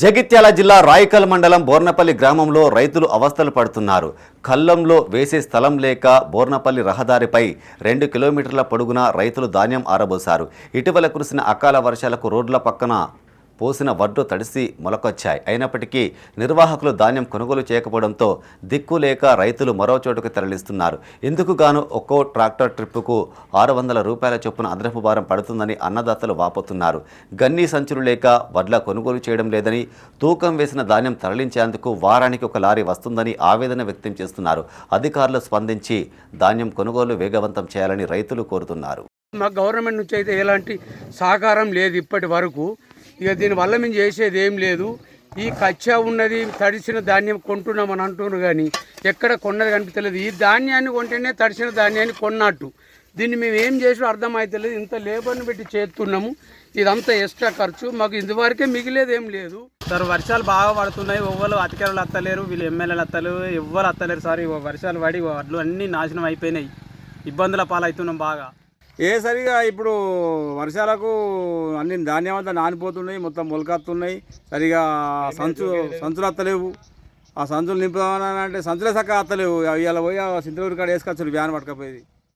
జగిత్యాల జిల్లా రాయకల్ మండలం బోర్నపల్లి గ్రామంలో రైతులు అవస్థలు పడుతున్నారు. కల్లంలో వేసే స్థలం లేక బోర్నపల్లి రహదారిపై రెండు కిలోమీటర్ల పొడుగున రైతులు ధాన్యం ఆరబోశారు. ఇటీవల కురిసిన అకాల వర్షాలకు రోడ్ల పక్కన పోసిన వడ్లు తడిసి మొలకొచ్చాయి. అయినప్పటికీ నిర్వాహకులు ధాన్యం కొనుగోలు చేయకపోవడంతో దిక్కు లేక రైతులు మరో చోటుకు తరలిస్తున్నారు. ఇందుకు గాను ఒక్కో ట్రాక్టర్ ట్రిప్పుకు ఆరు వందల రూపాయల చొప్పున అదనపు భారం పడుతుందని అన్నదాతలు వాపోతున్నారు. గన్నీ సంచులు లేక వడ్ల కొనుగోలు చేయడం లేదని తూకం వేసిన ధాన్యం తరలించేందుకు వారానికి ఒక లారీ వస్తుందని ఆవేదన వ్యక్తం చేస్తున్నారు. అధికారులు స్పందించి ధాన్యం కొనుగోలు వేగవంతం చేయాలని రైతులు కోరుతున్నారు. మా గవర్నమెంట్ నుంచి అయితే ఎలాంటి సహకారం లేదు ఇప్పటి వరకు. ఇక దీనివల్ల మేము చేసేది ఏం లేదు. ఈ కచ్చా ఉన్నది తడిసిన ధాన్యం కొంటున్నామని అంటున్నారు కానీ ఎక్కడ కొన్నది కనిపించలేదు. ఈ ధాన్యాన్ని కొంటేనే తడిసిన ధాన్యాన్ని కొన్నట్టు. దీన్ని మేము ఏం చేసినా అర్థమవుతలేదు ఇంత లేబర్ని పెట్టి చేస్తున్నాము. ఇదంతా ఎక్స్ట్రా ఖర్చు. మాకు ఇంతవరకే మిగిలేదు ఏం లేదు. సార్ వర్షాలు బాగా పడుతున్నాయి. ఎవ్వరు అధికారులు అత్తలేరు. వీళ్ళు ఎమ్మెల్యేలు అత్తలేరు. ఎవ్వరు అత్తలేరు సార్. వర్షాలు పడి వడ్లు అన్నీ నాశనం అయిపోయినాయి. ఇబ్బందుల పాలవుతున్నాం బాగా. ఏ సరిగా ఇప్పుడు వర్షాలకు అన్ని ధాన్యం అంతా నానిపోతున్నాయి మొత్తం మొలకత్తున్నాయి. సరిగా సంచు సంచులు అత్తలేవు. ఆ సంచులు నింపుదామని అంటే సంచులే సక్క అత్తలేవు. ఇవాళ పోయి ఆ సింతలూరు కాడ వేసుకొచ్చారు వ్యాన్ పట్టుకపోయేది.